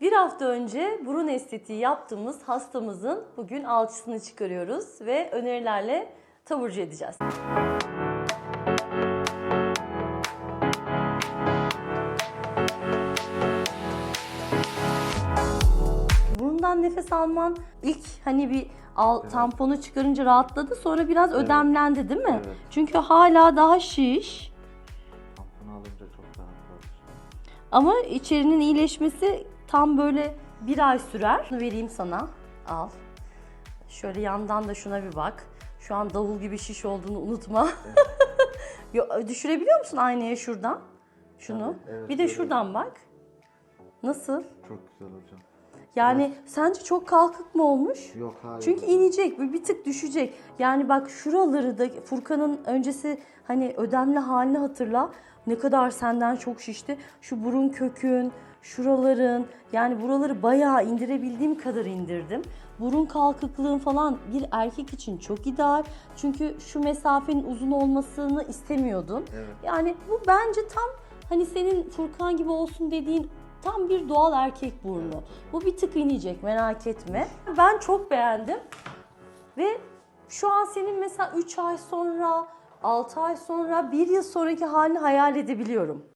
Bir hafta önce burun estetiği yaptığımız hastamızın bugün alçısını çıkarıyoruz ve önerilerle taburcu edeceğiz. Burundan nefes alman ilk hani bir al, tamponu çıkarınca rahatladı sonra biraz ödemlendi değil mi? Evet. Çünkü hala daha şiş Tamponu alınca çok rahatladım. ama içerinin iyileşmesi tam böyle bir ay sürer. Bunu vereyim sana al. Şöyle yandan da şuna bir bak. Şu an davul gibi şiş olduğunu unutma. Yo, düşürebiliyor musun aynaya şuradan? Şunu. Tabii, evet, bir de şuradan bak. Nasıl? Çok güzel hocam. Yani sence çok kalkık mı olmuş? Yok hayır. Çünkü inecek, bir bir tık düşecek. Yani bak şuraları da Furkan'ın öncesi hani ödemli halini hatırla. Ne kadar senden çok şişti. Şu burun kökün, şuraların yani buraları bayağı indirebildiğim kadar indirdim. Burun kalkıklığın falan bir erkek için çok ideal. Çünkü şu mesafenin uzun olmasını istemiyordun. Evet. Yani bu bence tam hani senin Furkan gibi olsun dediğin tam bir doğal erkek burnu. Bu bir tık inecek merak etme. Ben çok beğendim. Ve şu an senin mesela 3 ay sonra, 6 ay sonra, 1 yıl sonraki halini hayal edebiliyorum.